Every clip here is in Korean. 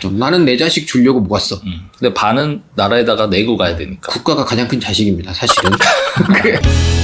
좀 나는 내 자식 주려고 모았어. 음. 근데 반은 나라에다가 내고 가야 되니까. 국가가 가장 큰 자식입니다, 사실은. 그-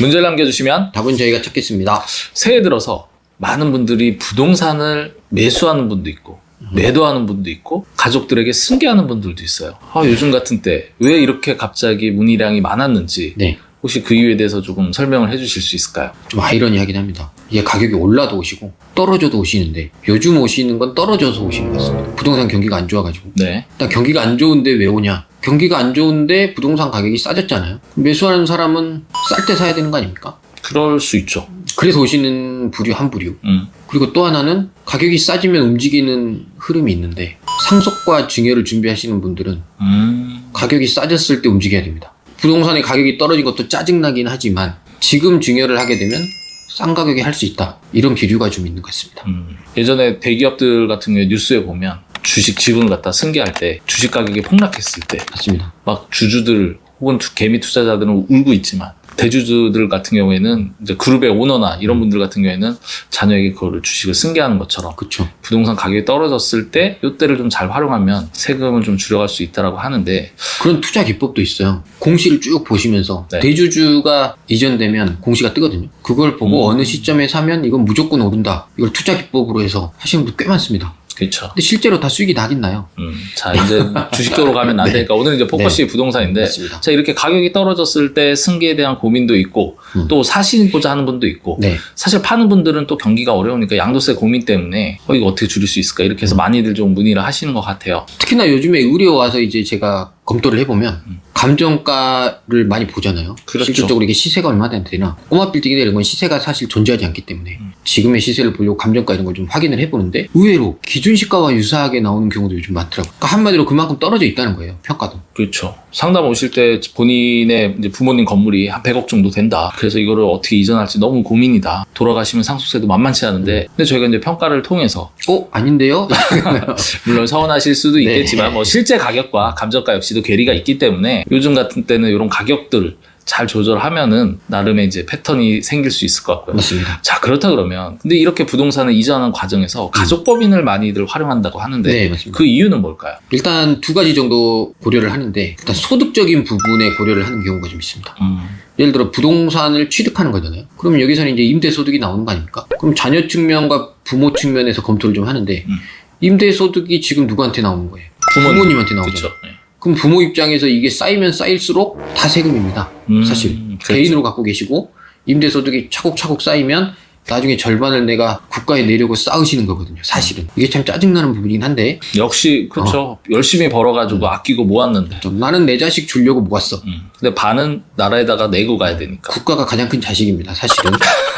문제를 남겨주시면 답은 저희가 찾겠습니다. 새해 들어서 많은 분들이 부동산을 매수하는 분도 있고 매도하는 분도 있고 가족들에게 승계하는 분들도 있어요. 아, 요즘 같은 때 왜 이렇게 갑자기 문의량이 많았는지 네. 혹시 그 이유에 대해서 조금 설명을 해주실 수 있을까요? 좀 아이러니하긴 합니다. 이게 가격이 올라도 오시고 떨어져도 오시는데 요즘 오시는 건 떨어져서 오시는 것 같습니다. 부동산 경기가 안 좋아가지고. 네. 일단 경기가 안 좋은데 왜 오냐? 경기가 안 좋은데 부동산 가격이 싸졌잖아요. 매수하는 사람은 쌀 때 사야 되는 거 아닙니까? 그럴 수 있죠. 그래서 오시는 부류 한 부류. 음. 그리고 또 하나는 가격이 싸지면 움직이는 흐름이 있는데 상속과 증여를 준비하시는 분들은 음. 가격이 싸졌을 때 움직여야 됩니다. 부동산의 가격이 떨어진 것도 짜증나긴 하지만 지금 증여를 하게 되면 싼 가격에 할 수 있다. 이런 기류가 좀 있는 것 같습니다. 음. 예전에 대기업들 같은 경우에 뉴스에 보면 주식 지분을 갖다 승계할 때 주식 가격이 폭락했을 때 맞습니다. 막 주주들 혹은 투- 개미 투자자들은 울고 있지만 대주주들 같은 경우에는 이제 그룹의 오너나 이런 분들 같은 경우에는 자녀에게 그거를 주식을 승계하는 것처럼 그렇죠. 부동산 가격이 떨어졌을 때 이때를 좀 잘 활용하면 세금을 좀 줄여갈 수 있다라고 하는데 그런 투자 기법도 있어요. 공시를 쭉 보시면서 네. 대주주가 이전되면 공시가 뜨거든요. 그걸 보고 음. 어느 시점에 사면 이건 무조건 오른다. 이걸 투자 기법으로 해서 하시는 분들 꽤 많습니다. 그렇죠. 근데 실제로 다 수익이 나긴 나요. 음, 자 이제 주식적으로 가면 안 네. 되니까 오늘 이제 포커스이 부동산인데 맞습니다. 자 이렇게 가격이 떨어졌을 때 승계에 대한 고민도 있고 음. 또 사시고자 하는 분도 있고 네. 사실 파는 분들은 또 경기가 어려우니까 양도세 고민 때문에 어 이거 어떻게 줄일 수 있을까 이렇게 음. 해서 많이들 좀 문의를 하시는 것 같아요. 특히나 요즘에 의료 와서 이제 제가 검토를 해보면 음. 감정가를 많이 보잖아요. 그렇죠. 실질적으로 이게 시세가 얼마나 되나. 꼬마 빌딩이나 이런 건 시세가 사실 존재하지 않기 때문에 음. 지금의 시세를 보려고 감정가 이런 걸 좀 확인을 해보는데 의외로 기준 시가와 유사하게 나오는 경우도 요즘 많더라고요. 그러니까 한마디로 그만큼 떨어져 있다는 거예요. 평가도. 그렇죠. 상담 오실 때 본인의 부모님 건물이 한 100억 정도 된다. 그래서 이거를 어떻게 이전할지 너무 고민이다. 돌아가시면 상속세도 만만치 않은데 근데 저희가 이제 평가를 통해서 어? 아닌데요? 물론 서운하실 수도 네. 있겠지만 뭐 실제 가격과 감정가 역시도 괴리가 있기 때문에 요즘 같은 때는 이런 가격들 잘 조절하면은 나름의 이제 패턴이 생길 수 있을 것 같고요. 맞습니다. 자 그렇다 그러면 근데 이렇게 부동산을 이전하는 과정에서 가족법인을 많이들 활용한다고 하는데 네, 맞습니다. 그 이유는 뭘까요? 일단 두 가지 정도 고려를 하는데 일단 소득적인 부분에 고려를 하는 경우가 좀 있습니다. 음, 예를 들어 부동산을 취득하는 거잖아요. 그러면 여기서는 이제 임대 소득이 나오는 거 아닙니까? 그럼 자녀 측면과 부모 측면에서 검토를 좀 하는데 음. 임대 소득이 지금 누구한테 나오는 거예요? 부모님. 부모님한테 나오잖아요. 그렇죠. 그럼 부모 입장에서 이게 쌓이면 쌓일수록 다 세금입니다. 음, 사실 그렇죠. 개인으로 갖고 계시고 임대소득이 차곡차곡 쌓이면 나중에 절반을 내가 국가에 내려고 쌓으시는 거거든요. 사실은 이게 참 짜증나는 부분이긴 한데 역시 그렇죠. 열심히 벌어가지고 아끼고 모았는데. 좀 나는 내 자식 주려고 모았어. 음. 근데 반은 나라에다가 내고 가야 되니까. 국가가 가장 큰 자식입니다, 사실은.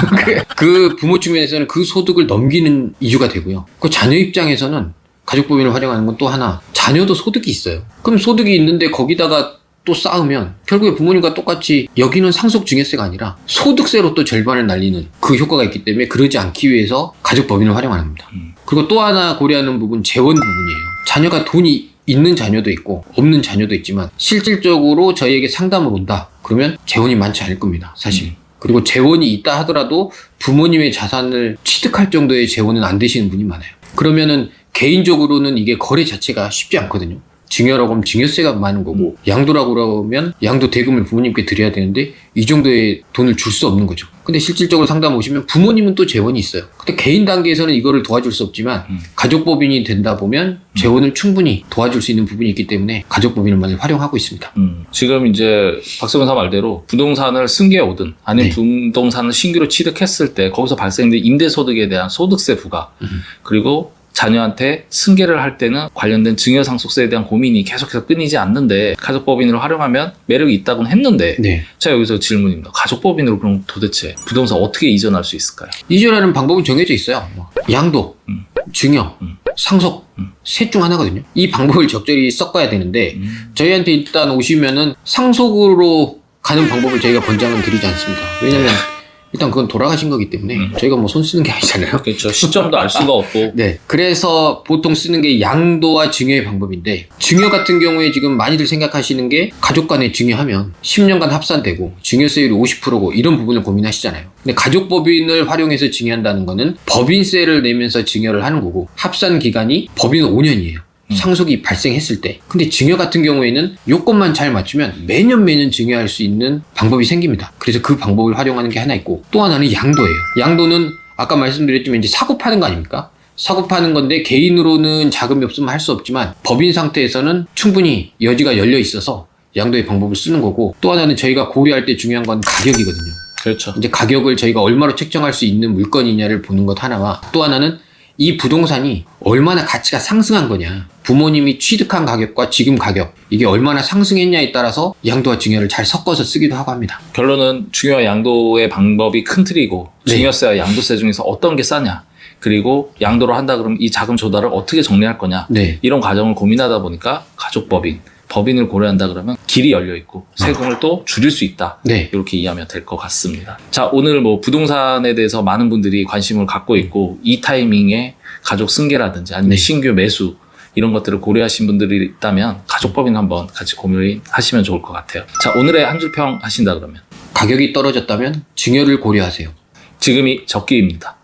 그 부모 측면에서는 그 소득을 넘기는 이유가 되고요. 그 자녀 입장에서는 가족법인을 활용하는 건 또 하나, 자녀도 소득이 있어요. 그럼 소득이 있는데 거기다가 또 쌓으면 결국에 부모님과 똑같이 여기는 상속 증여세가 아니라 소득세로 또 절반을 날리는 그 효과가 있기 때문에 그러지 않기 위해서 가족 법인을 활용하는 겁니다. 음. 그리고 또 하나 고려하는 부분 재원 부분이에요. 자녀가 돈이 있는 자녀도 있고 없는 자녀도 있지만 실질적으로 저희에게 상담을 온다. 그러면 재원이 많지 않을 겁니다. 사실. 음. 그리고 재원이 있다 하더라도 부모님의 자산을 취득할 정도의 재원은 안 되시는 분이 많아요. 그러면은 개인적으로는 이게 거래 자체가 쉽지 않거든요. 증여라고 하면 증여세가 많은 거고 양도라고 그러면 양도 대금을 부모님께 드려야 되는데 이 정도의 돈을 줄 수 없는 거죠. 근데 실질적으로 상담 오시면 부모님은 또 재원이 있어요. 근데 개인 단계에서는 이거를 도와줄 수 없지만 음. 가족법인이 된다 보면 재원을 충분히 도와줄 수 있는 부분이 있기 때문에 가족법인을 많이 활용하고 있습니다. 음, 지금 이제 박세훈사 말대로 부동산을 승계에 오든 아니면 네. 부동산을 신규로 취득했을 때 거기서 발생된 임대소득에 대한 소득세 부과 음. 그리고 자녀한테 승계를 할 때는 관련된 증여상속세에 대한 고민이 계속해서 끊이지 않는데 가족법인으로 활용하면 매력이 있다고는 했는데 네. 자 여기서 질문입니다. 가족법인으로 그럼 도대체 부동산 어떻게 이전할 수 있을까요? 이전하는 방법은 정해져 있어요. 뭐 양도, 음. 증여, 음. 상속 음. 셋중 하나거든요. 이 방법을 적절히 섞어야 되는데 음, 저희한테 일단 오시면은 상속으로 가는 방법을 저희가 권장은 드리지 않습니다. 왜냐면 일단 그건 돌아가신 거기 때문에 음. 저희가 뭐 손 쓰는 게 아니잖아요. 그렇죠. 시점도 알 수가 없고 네. 그래서 보통 쓰는 게 양도와 증여의 방법인데 증여 같은 경우에 지금 많이들 생각하시는 게 가족 간에 증여하면 10년간 합산되고 증여세율이 50%고 이런 부분을 고민하시잖아요. 근데 가족 법인을 활용해서 증여한다는 거는 법인세를 내면서 증여를 하는 거고 합산 기간이 법인은 5년이에요. 음. 상속이 발생했을 때. 근데 증여 같은 경우에는 요건만 잘 맞추면 매년 매년 증여할 수 있는 방법이 생깁니다. 그래서 그 방법을 활용하는 게 하나 있고 또 하나는 양도예요. 양도는 아까 말씀드렸지만 이제 사고 파는 거 아닙니까? 사고 파는 건데 개인으로는 자금이 없으면 할 수 없지만 법인 상태에서는 충분히 여지가 열려 있어서 양도의 방법을 쓰는 거고 또 하나는 저희가 고려할 때 중요한 건 가격이거든요. 그렇죠. 이제 가격을 저희가 얼마로 책정할 수 있는 물건이냐를 보는 것 하나와 또 하나는 이 부동산이 얼마나 가치가 상승한 거냐. 부모님이 취득한 가격과 지금 가격, 이게 얼마나 상승했냐에 따라서 양도와 증여를 잘 섞어서 쓰기도 하고 합니다. 결론은 중요한 양도의 방법이 큰 틀이고 네. 증여세와 양도세 중에서 어떤 게 싸냐 그리고 양도를 한다 그러면 이 자금 조달을 어떻게 정리할 거냐 네. 이런 과정을 고민하다 보니까 가족법인 법인을 고려한다 그러면 길이 열려 있고 세금을 또 줄일 수 있다 네. 이렇게 이해하면 될 것 같습니다. 자 오늘 뭐 부동산에 대해서 많은 분들이 관심을 갖고 있고 이 타이밍에 가족 승계라든지 아니면 네. 신규 매수 이런 것들을 고려하신 분들이 있다면 가족법인 한번 같이 고민하시면 좋을 것 같아요. 자 오늘의 한 줄 평 하신다 그러면 가격이 떨어졌다면 증여를 고려하세요. 지금이 적기입니다.